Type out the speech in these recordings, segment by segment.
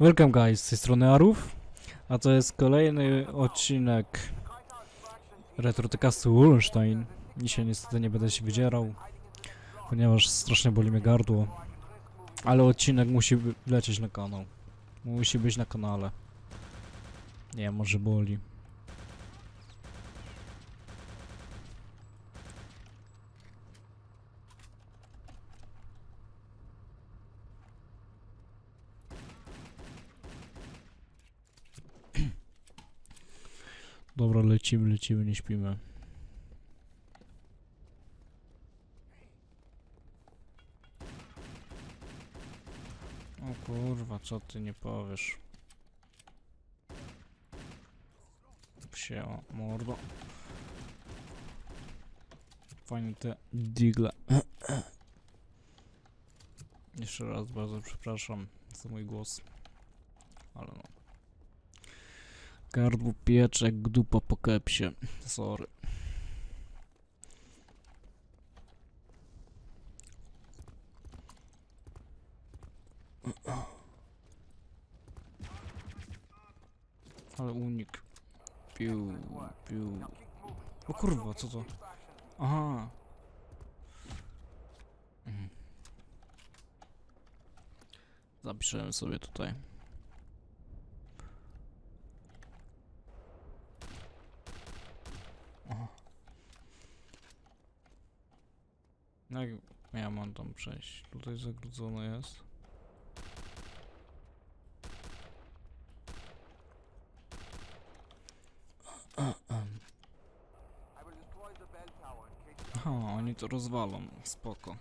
Welcome guys, z tej strony Arów, a to jest kolejny odcinek Retrotecastu Wollenstein. Dzisiaj niestety nie będę się wydzierał, ponieważ strasznie boli mnie gardło, ale odcinek musi lecieć na kanał. Musi być na kanale. Nie, może boli. Dobra, lecimy, lecimy, nie śpimy. O kurwa, co ty nie powiesz? Psie, mordo. Fajnie te digle. Jeszcze raz bardzo przepraszam za mój głos. Ale no. Gardło piecze jak dupa po kepsie. Sorry. Ale unik. Piu, piu. O kurwa, co to? Aha. Mhm. Zapiszę sobie tutaj. Jak ja mam tam przejść? Tutaj zagrudzone jest. Aha, oni to rozwalą. Spoko.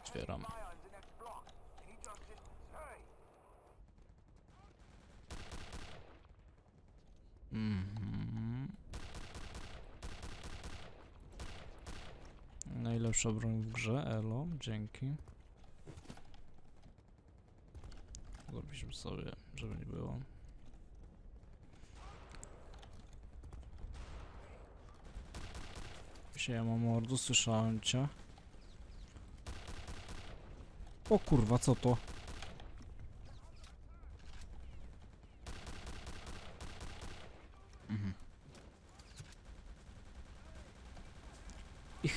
Otwieram. Mhm. Najlepsza broń w grze, elo, dzięki. Zrobiliśmy sobie, żeby nie było. Siema mordu, słyszałem cię. O kurwa, co to?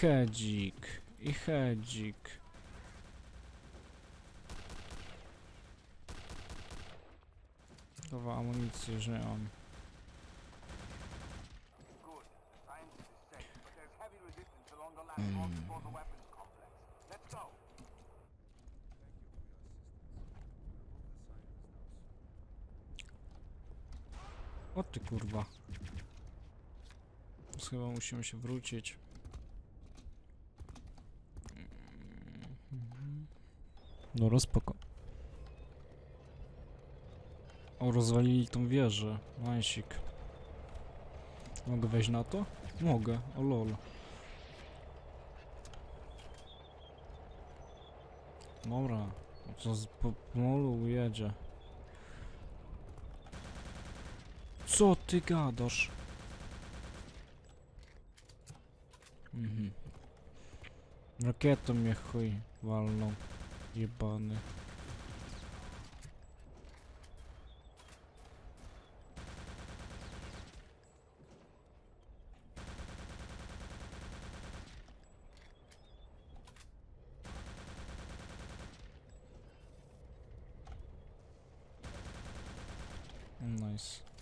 Hedzik, i hedzik. Dobra, amunicję już nie mam. Mm. O ty kurwa. Chyba musimy się wrócić. Dobra, spoko. O, rozwalili tą wieżę. Najsik. Mogę wejść na to? Mogę, o lol. Dobra, no to z po molu jedzie. Co ty gadasz? Mhm. Rakietą mnie chuj walną. Jebany. Nice.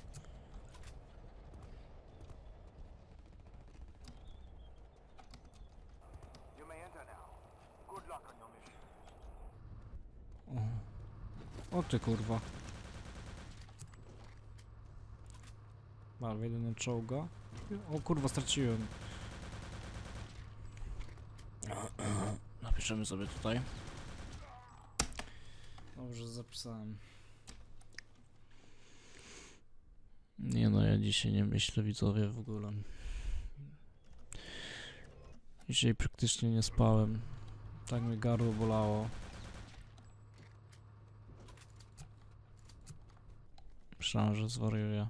O, ty kurwa. Mam jedyny czołga. O kurwa, straciłem. Napiszemy sobie tutaj. Dobrze, zapisałem. Nie no, ja dzisiaj nie myślę widzowie w ogóle. Dzisiaj praktycznie nie spałem. Tak mi gardło bolało. Myślałem, że zwariuję.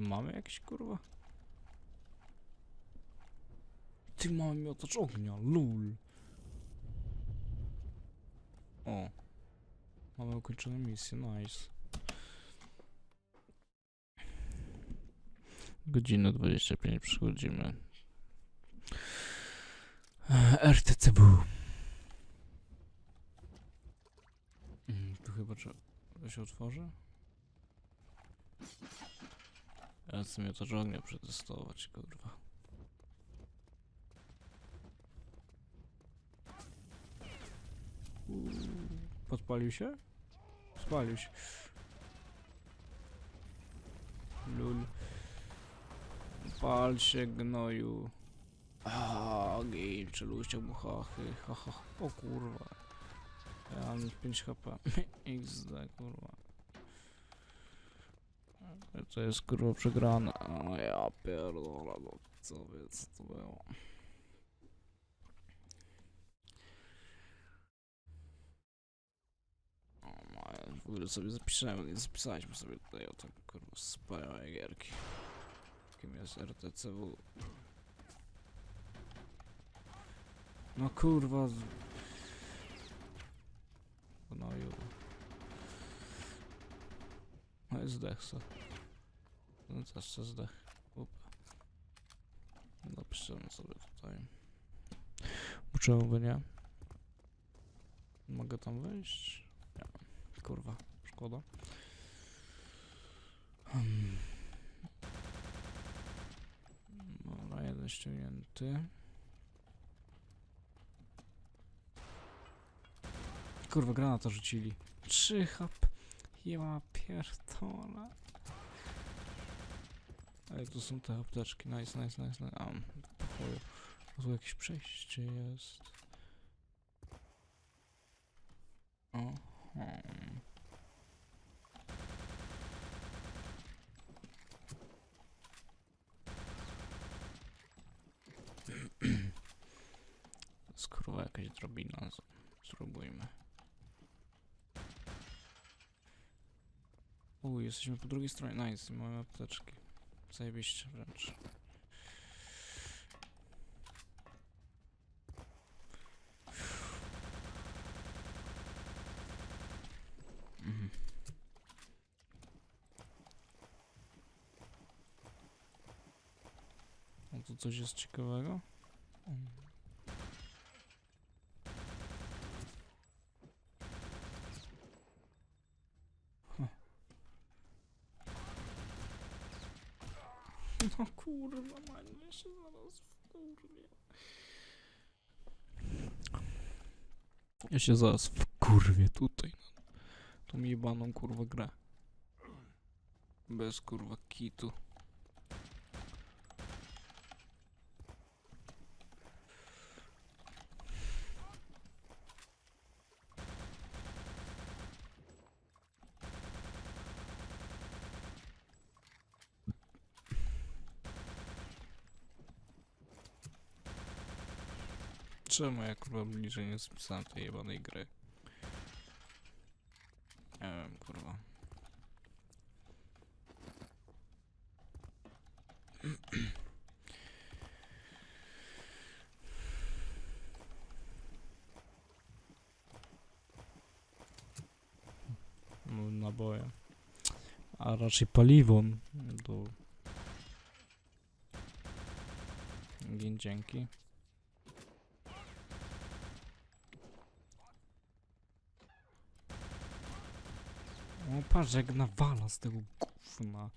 Mamy jakieś kurwa? Ty mamy miotacz ognia, lul. O. Mamy ukończone misję, nice. Godzinę 25 przychodzimy. RTCW. Mm, Tu chyba trzeba... To się otworzy? Ja chcę miotacz ognia przetestować, kurwa. Podpalił się? Spalił się. Lul. Pal się, gnoju. Ogień, czeluścią buchachy. Ha, ha, ha. O kurwa. Ja mam 5 HP. XD, kurwa. To jest kurwa przegrane. O ja pierdolę, no co wie, co to było. No, w ogóle sobie zapisałem, nie zapisaliśmy sobie tutaj o tym kurwa wspaniałe gierki. Kim jest RTCW? No kurwa. z- No ju. No i zdech se. No też se zdech. Up. Napiszemy sobie tutaj. Czemu by nie? Mogę tam wejść? Nie. Kurwa, szkoda. Hmm. Dobra, jeden ściągnięty. Kurwa, granata rzucili. Trzy hap. Ja pierdolę. Ej, tu są te apteczki. Nice, nice, nice, nice. A, pokoju. Tu jakieś przejście jest. Aha. Skoro jakaś drobina, z- spróbujmy. Uj, jesteśmy po drugiej stronie. Nice, mamy apteczki. Zajebiście wręcz. Mhm. A tu coś jest ciekawego? No kurwa, man, ja się zaraz wkurwię. Ja się zaraz wkurwię tutaj na tą jebaną kurwa grę. Bez kurwa kitu. Czemu ja kurwa bliżej nie spisałem tej jebanej gry? Nie wiem, kurwa. No, naboje. A raczej paliwo do... Dzięki. O, patrz jak nawala z tego gówna.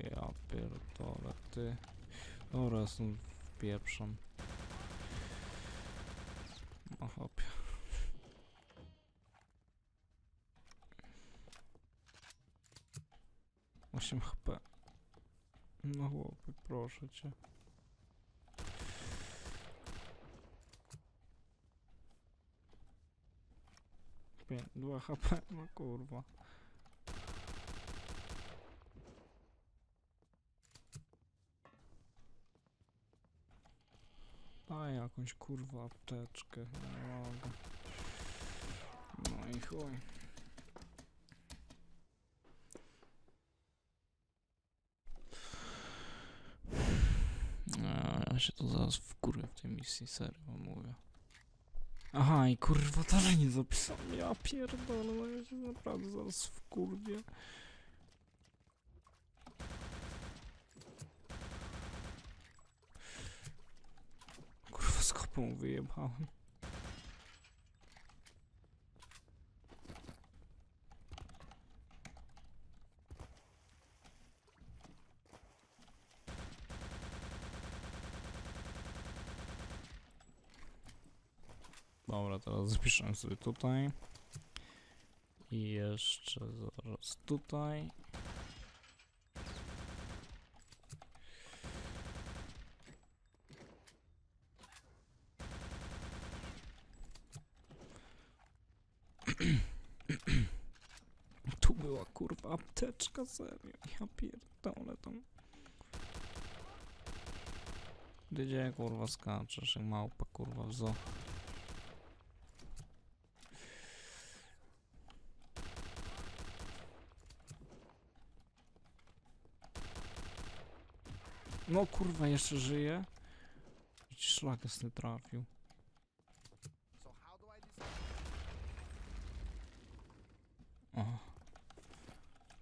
Ja pierdolę, ty. Dobra, są pieprzą. No chłopie. Osiem HP. No chłopie, proszę cię. 5, 2 HP, no kurwa. Daj jakąś kurwa apteczkę, nie mogę. No i chuj. A, ja się tu zaraz w tej misji, serio mówię. Aha, i kurwa dalej nie zapisałem. Ja pierdolę, no ja się naprawdę zaraz wkurwię. Kurwa, z kopą wyjebałem. Dobra, teraz zapiszę sobie tutaj. I jeszcze zaraz tutaj. Tu była kurwa apteczka, serio. Ja pierdolę tam. Gdzie kurwa skaczesz, jak małpa kurwa w zoo. No kurwa, jeszcze żyje? Szlak nie trafił.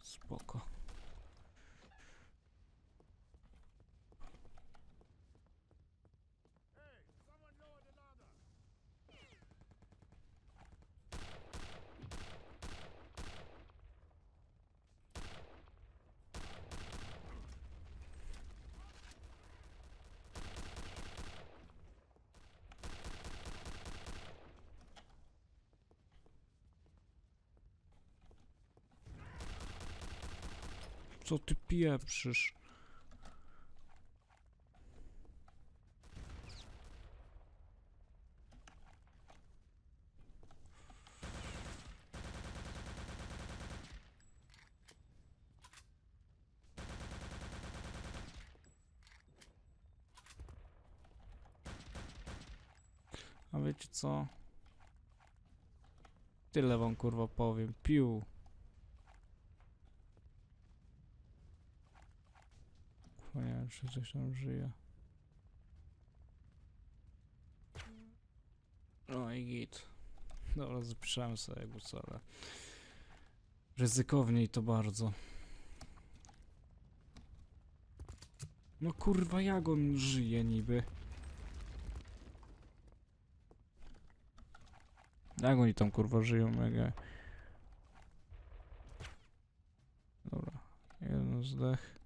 Spoko. Co ty pieprzysz? A wiecie co? Tyle wam kurwa powiem. Piu. Wiem, czy coś tam żyje. No i git. Dobra, zapiszemy sobie jakby co, ale... Ryzykowniej to bardzo. No kurwa, jak on żyje niby? Jak oni tam kurwa żyją, mega. Dobra, jeden zdech.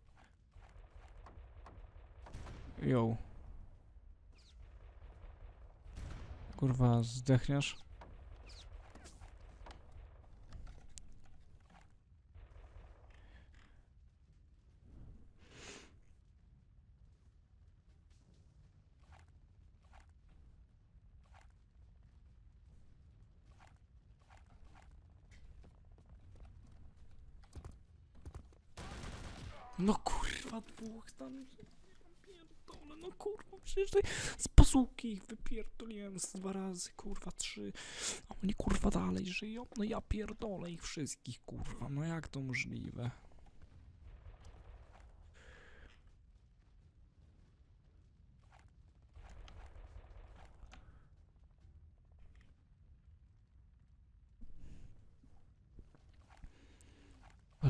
Jo. Kurwa, zdechniesz? No kurwa, dwóch tam no kurwa, przecież tutaj z bazuki ich wypierdoliłem z dwa razy, kurwa, trzy, a oni kurwa dalej żyją, no ja pierdolę ich wszystkich, kurwa, no jak to możliwe?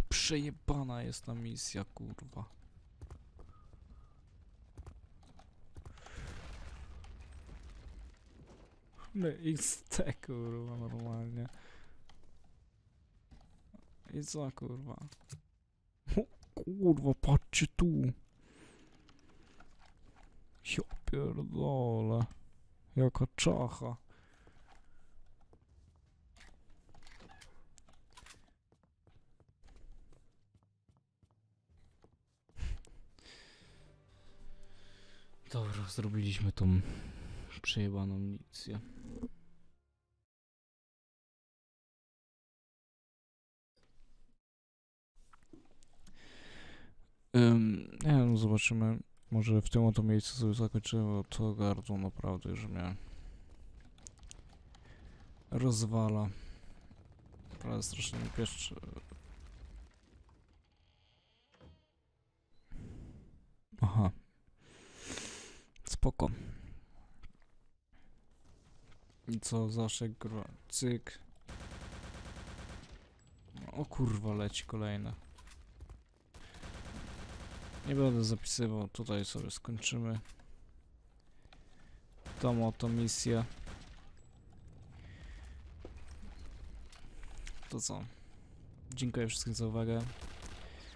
Przejebana jest ta misja, kurwa. No XT kurwa normalnie. I co kurwa? O, kurwa, patrzcie tu. Ja pierdolę. Jaka czacha. Dobra, zrobiliśmy tą przejebaną. Ym, nie wiem, zobaczymy. Może w tym oto miejscu sobie zakończymy, bo to gardło naprawdę już mnie rozwala. Naprawdę strasznie mi pieszczy. Aha. spoko. Co, zawsze kurwa, cyk. O kurwa, leci kolejne. Nie będę zapisywał, tutaj sobie skończymy. Tą oto misję. To co? Dziękuję wszystkim za uwagę.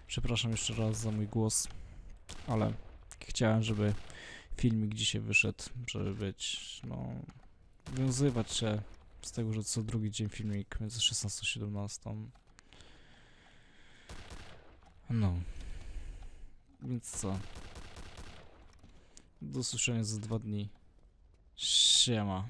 Przepraszam jeszcze raz za mój głos, ale chciałem, żeby filmik dzisiaj wyszedł, żeby być, no, wiązywać się z tego, że co drugi dzień filmik między 16 a 17. No. Więc co? Do usłyszenia za dwa dni. Siema.